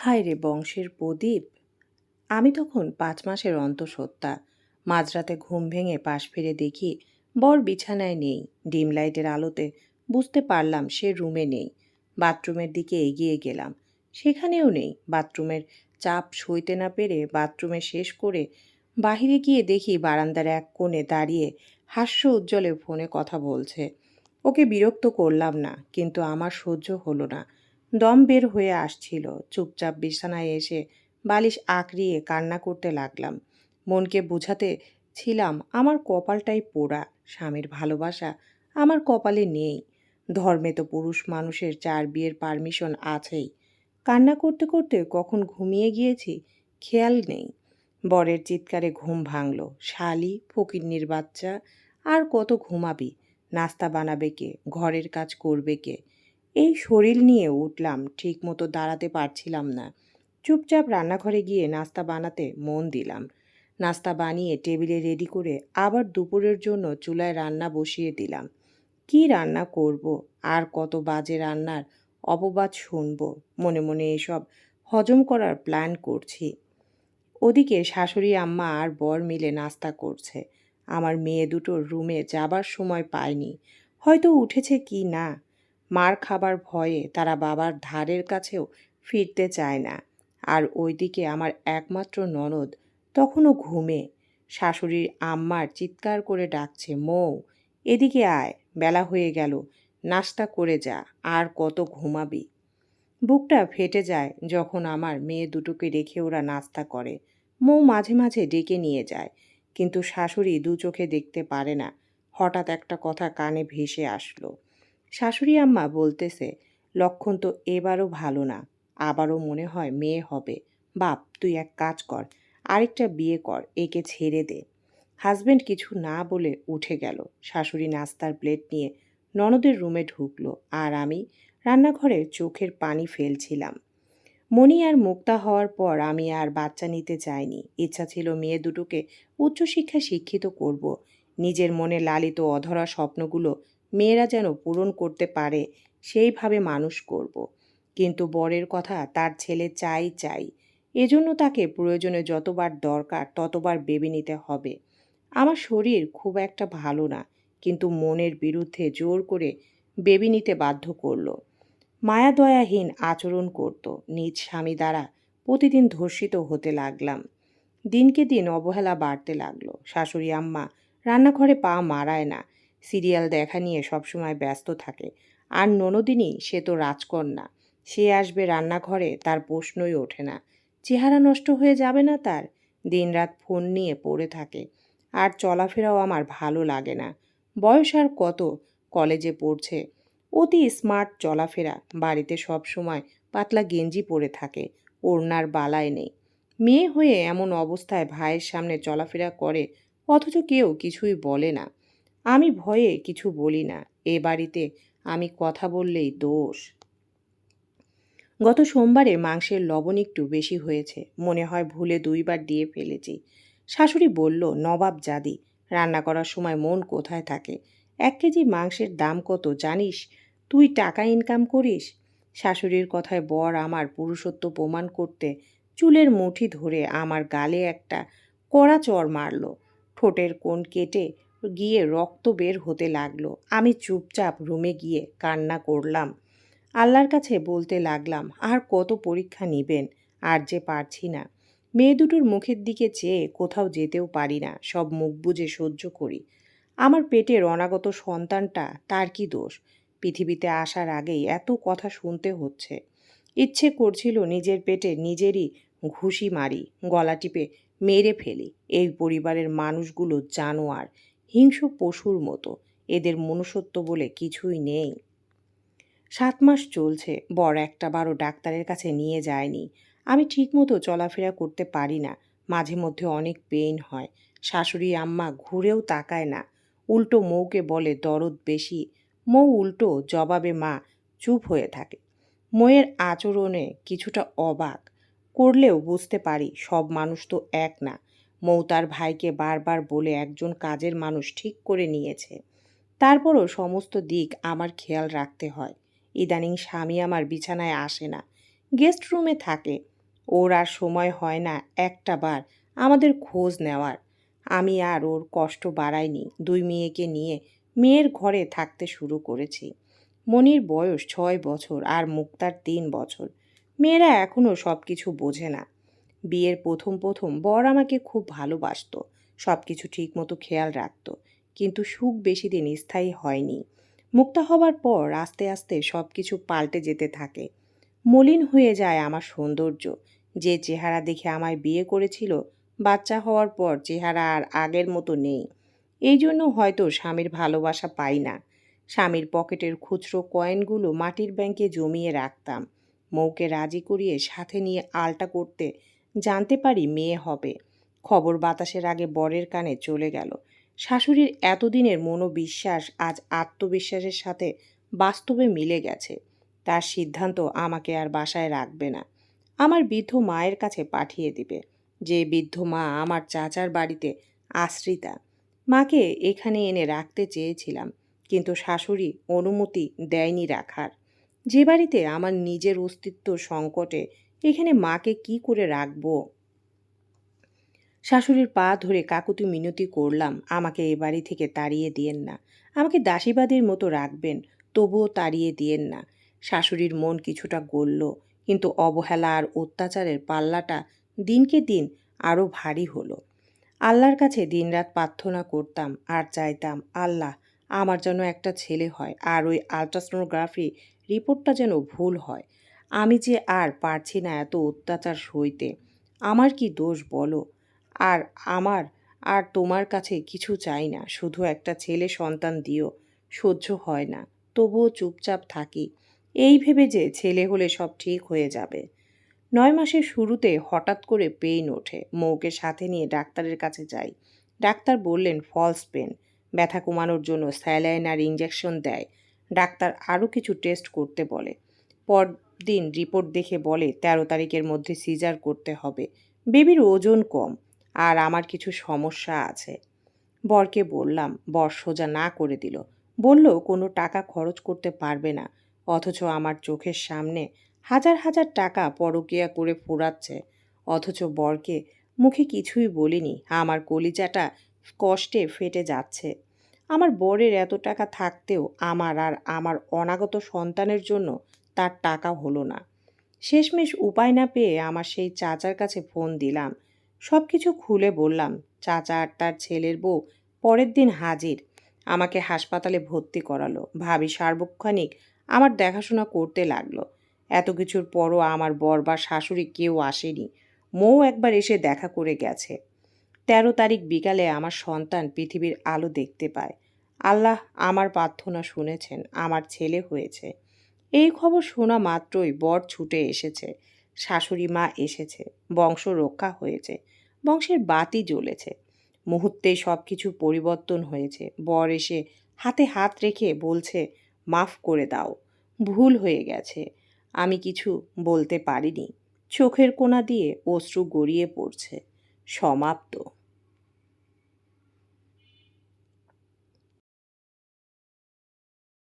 হায় রে বংশের প্রদীপ। আমি তখন পাঁচ মাসের অন্তঃসত্ত্বা মাঝরাতে ঘুম ভেঙে পাশ ফিরে দেখি বর বিছানায় নেই, ডিম লাইটের আলোতে বুঝতে পারলাম সে রুমে নেই, বাথরুমের দিকে এগিয়ে গেলাম, সেখানেও নেই, বাথরুমের চাপ সইতে না পেরে বাথরুমে শেষ করে বাহিরে গিয়ে দেখি বারান্দার এক কোণে দাঁড়িয়ে হাস্য উজ্জ্বলে ফোনে কথা বলছে। ওকে বিরক্ত করলাম না, কিন্তু আমার সহ্য হলো না। দম বের হয়ে আসছিল। চুপচাপ বিছানায় এসে বালিশ আঁকড়িয়ে কান্না করতে লাগলাম। মনকে বোঝাতে ছিলাম, আমার কপালটাই পোড়া, স্বামীর ভালোবাসা আমার কপালে নেই। ধর্মে তো পুরুষ মানুষের চার বিয়ের পারমিশন আছেই। কান্না করতে করতে কখন ঘুমিয়ে গিয়েছি খেয়াল নেই। বরের চিৎকারে ঘুম ভাঙল। শালি, ফকিন্নির বাচ্চা, আর কত ঘুমাবি? নাস্তা বানাবে কে? ঘরের কাজ করবে কে? এই শরীর নিয়ে উঠলাম, ঠিক মতো দাঁড়াতে পারছিলাম না। চুপচাপ রান্নাঘরে গিয়ে নাস্তা বানাতে মন দিলাম। নাস্তা বানিয়ে টেবিলে রেডি করে আবার দুপুরের জন্য চুলায় রান্না বসিয়ে দিলাম। কি রান্না করব? আর কত বাজে রান্নার অপবাদ শুনব? মনে মনে এসব হজম করার প্ল্যান করছি। ওদিকে শাশুড়ি, আম্মা আর বর মিলে নাস্তা করছে। আমার মেয়ে দুটোর রুমে যাবার সময় পায়নি। হয়তো উঠেছে কি না? মার খাবার ভয়ে তারা বাবার ধারের কাছেও ফিরতে চায় না। আর ওইদিকে আমার একমাত্র ননদ তখনও ঘুমে। শাশুড়ির আম্মার চিৎকার করে ডাকছে, মৌ, এদিকে আয়, বেলা হয়ে গেল, নাস্তা করে যা, আর কত ঘুমাবি? বুকটা ফেটে যায় যখন আমার মেয়ে দুটোকে রেখে ওরা নাস্তা করে। মৌ মাঝে মাঝে ডেকে নিয়ে যায়, কিন্তু শাশুড়ি দু চোখে দেখতে পারে না। হঠাৎ একটা কথা কানে ভেসে আসলো। শাশুড়ি আম্মা বলতেছে, লক্ষণ তো এবারও ভালো না, আবারও মনে হয় মেয়ে হবে। বাপ, তুই এক কাজ কর, আরেকটা বিয়ে কর, একে ছেড়ে দে। হাজবেন্ড কিছু না বলে উঠে গেল। শাশুড়ি নাস্তার প্লেট নিয়ে ননদের রুমে ঢুকলো আর আমি রান্নাঘরে চোখের পানি ফেলছিলাম। মণি আর মুক্তা হওয়ার পর আমি আর বাচ্চা নিতে চাইনি। ইচ্ছা ছিল মেয়ে দুটোকে উচ্চশিক্ষায় শিক্ষিত করব। নিজের মনে লালিত অধরা স্বপ্নগুলো মেয়েরা যেন পূরণ করতে পারে, সেইভাবে মানুষ করব। কিন্তু বরের কথা তার ছেলে চাই চাই। এজন্য তাকে প্রয়োজনে যতবার দরকার ততবার বেবে নিতে হবে। আমার শরীর খুব একটা ভালো না, কিন্তু মনের বিরুদ্ধে জোর করে বেবি নিতে বাধ্য করল। মায়াদয়াহীন আচরণ করত। নিজ স্বামী দ্বারা প্রতিদিন ধর্ষিত হতে লাগলাম। দিনকে দিন অবহেলা বাড়তে লাগল। শাশুড়ি, আম্মা রান্নাঘরে পা মারায় না। সিরিয়াল দেখা নিয়ে সবসময় ব্যস্ত থাকে। আর ননদিনী, সে তো রাজকন্যা। সে আসবে রান্নাঘরে, তার প্রশ্নই ওঠে না। চেহারা নষ্ট হয়ে যাবে না তার? দিনরাত ফোন নিয়ে পড়ে থাকে। আর চলাফেরাও আমার ভালো লাগে না। বয়স আর কত? কলেজে পড়ছে। অতি স্মার্ট চলাফেরা। বাড়িতে সব সময় পাতলা গেঞ্জি পরে থাকে। ওড়নার বালায় নেই। মেয়ে হয়ে এমন অবস্থায় ভাইয়ের সামনে চলাফেরা করে, অথচ কেউ কিছুই বলে না। আমি ভয়ে কিছু বলি না। এ বাড়িতে আমি কথা বললেই দোষ। গত সোমবারে মাংসের লবণ একটু বেশি হয়েছে। মনে হয় ভুলে দুইবার দিয়ে ফেলেছি। শাশুড়ি বলল, নবাব জাদি, রান্না করার সময় মন কোথায় থাকে? এক কেজি মাংসের দাম কত জানিস? তুই টাকা ইনকাম করিস? শাশুড়ির কথায় বর আমার পুরুষত্ব প্রমাণ করতে চুলের মুঠি ধরে আমার গালে একটা কড়া চর মারল। ঠোঁটের কোণ কেটে গিয়ে রক্ত বের হতে লাগল। আমি চুপচাপ রুমে গিয়ে কান্না করলাম। আল্লাহর কাছে বলতে লাগলাম, আর কত পরীক্ষা নিবেন? আর যে পারছি না। মেয়ে দুটোর মুখের দিকে চেয়ে কোথাও যেতেও পারি না, সব মুখ বুঝে সহ্য করি। আমার পেটের অনাগত সন্তানটা, তার কি দোষ? পৃথিবীতে আসার আগেই এত কথা শুনতে হচ্ছে। ইচ্ছে করছিল নিজের পেটে নিজেরই ঘুষি মারি, গলা টিপে মেরে ফেলি। এই পরিবারের মানুষগুলো জানোয়ার হিংস্র পশুর মতো। এদের মনুষ্যত্ব বলে কিছুই নেই। সাত মাস চলছে। বর একটা বারো ডাক্তারের কাছে নিয়ে যায়নি। আমি ঠিকমতো চলাফেরা করতে পারি না। মাঝে মধ্যে অনেক পেইন হয়। শাশুড়ি, আম্মা ঘুরেও তাকায় না। উল্টো মৌকে বলে, দরদ বেশি। মৌ উল্টো, জবাবে, মা, চুপ হয়ে থাকে। ময়ের আচরণে কিছুটা অবাক। করলেও বুঝতে পারি, সব মানুষ তো এক না। মৌ তার ভাইকে বারবার বলে একজন কাজের মানুষ ঠিক করে নিয়েছে। তারপরও সমস্ত দিক আমার খেয়াল রাখতে হয়। ইদানিং স্বামী আমার বিছানায় আসে না। গেস্ট রুমে থাকে। ওর আর সময় হয় না একটা বার আমাদের খোঁজ নেওয়ার। আমি আর ওর কষ্ট বাড়াইনি। দুই মেয়েকে নিয়ে মেয়ের ঘরে থাকতে শুরু করেছি। মনির বয়স ছয় বছর আর মুক্তার তিন বছর। মেয়েরা এখনও সব কিছু বোঝে না। বিয়ের প্রথম প্রথম বর আমাকে খুব ভালোবাসত সব কিছু ঠিকমতো খেয়াল রাখত, কিন্তু সুখ বেশি দিন স্থায়ী হয়নি। মুক্তা হবার পর আস্তে আস্তে সব কিছু পাল্টে যেতে থাকে। মলিন হয়ে যায় আমার সৌন্দর্য। যে চেহারা দেখে আমায় বিয়ে করেছিল, বাচ্চা হওয়ার পর চেহারা আর আগের মতো নেই। এই জন্য হয়তো স্বামীর ভালোবাসা পাই না। স্বামীর পকেটের খুচরো কয়েনগুলো মাটির ব্যাংকে জমিয়ে রাখতাম। মৌকে রাজি করিয়ে সাথে নিয়ে আলটা করতে জানতে পারি মেয়ে হবে। খবর বাতাসের আগে বরের কানে চলে গেল। শাশুড়ির এতদিনের মনোবিশ্বাস আজ আত্মবিশ্বাসের সাথে বাস্তবে মিলে গেছে। তার সিদ্ধান্ত আমাকে আর বাসায় রাখবে না। আমার বৃদ্ধ মায়ের কাছে পাঠিয়ে দিবে। যে বৃদ্ধ মা আমার চাচার বাড়িতে আশ্রিতা। মাকে এখানে এনে রাখতে চেয়েছিলাম, কিন্তু শাশুড়ি অনুমতি দেয়নি রাখার। যে বাড়িতে আমার নিজের অস্তিত্ব সংকটে, এখানে মাকে কি করে রাখব? শাশুড়ির পা ধরে কাকুতি মিনতি করলাম, আমাকে এ বাড়ি থেকে তাড়িয়ে দিয়েন না। আমাকে দাসীবাদীর মতো রাখবেন, তবুও তাড়িয়ে দিয়েন না। শাশুড়ির মন কিছুটা গলল, কিন্তু অবহেলা আর অত্যাচারের পাল্লাটা দিনকে দিন আরও ভারী হলো। আল্লাহর কাছে দিনরাত প্রার্থনা করতাম আর চাইতাম, আল্লাহ, আমার যেন একটা ছেলে হয়। আর ওই আলট্রাসোনোগ্রাফি রিপোর্টটা যেন ভুল হয়। আমি যে আর পারছি না এত অত্যাচার সইতে, আমার কি দোষ বলো? আর আমার, আর তোমার কাছে কিছু চাই না, শুধু একটা ছেলে সন্তান দিও, সহ্য হয় না, তবুও চুপচাপ থাকি। এই ভেবে যে ছেলে হলে সব ঠিক হয়ে যাবে। নয় মাসের শুরুতে হঠাৎ করে পেইন ওঠে, মৌকে সাথে নিয়ে ডাক্তারের কাছে যাই। ডাক্তার বললেন, ফলস পেন, ব্যথা কমানোর জন্য স্যালাইন আর ইঞ্জেকশন দেয়। ডাক্তার আরও কিছু টেস্ট করতে বলে। পরদিন রিপোর্ট দেখে বলে, তেরো তারিখের মধ্যে সিজার করতে হবে। বেবির ওজন কম আর আমার কিছু সমস্যা আছে। বরকে বললাম, বর সোজা না করে দিল। বলল, কোনো টাকা খরচ করতে পারবে না, অথচ আমার চোখের সামনে হাজার হাজার টাকা পরকিয়া করে ফুরাচ্ছে। অথচ বরকে মুখে কিছুই বলিনি, আমার কলিজাটা কষ্টে ফেটে যাচ্ছে। আমার বরের এত টাকা থাকতেও আমার আর আমার অনাগত সন্তানের জন্য তার টাকা হলো না। শেষমেশ উপায় না পেয়ে আমার সেই চাচার কাছে ফোন দিলাম। সব কিছু খুলে বললাম, চাচা আর তার ছেলের বউ পরের দিন হাজির। আমাকে হাসপাতালে ভর্তি করালো। ভাবি সার্বক্ষণিক আমার দেখাশোনা করতে লাগল। এত কিছুর পরও আমার বর বা শাশুড়ি কেউ আসেনি। মৌ একবার এসে দেখা করে গেছে। তেরো তারিখ বিকালে আমার সন্তান পৃথিবীর আলো দেখতে পায়। আল্লাহ আমার প্রার্থনা শুনেছেন, আমার ছেলে হয়েছে। এই খবর শোনা মাত্রই বর ছুটে এসেছে। শাশুড়ি মা এসেছে, বংশ রক্ষা হয়েছে, বংশের বাতি জ্বলেছে। মুহূর্তে সব কিছু পরিবর্তন হয়েছে। বর এসে হাতে হাত রেখে বলছে, মাফ করে দাও, ভুল হয়ে গেছে। আমি কিছু বলতে পারিনি। চোখের কোনা দিয়ে অশ্রু গড়িয়ে পড়ছে। সমাপ্ত।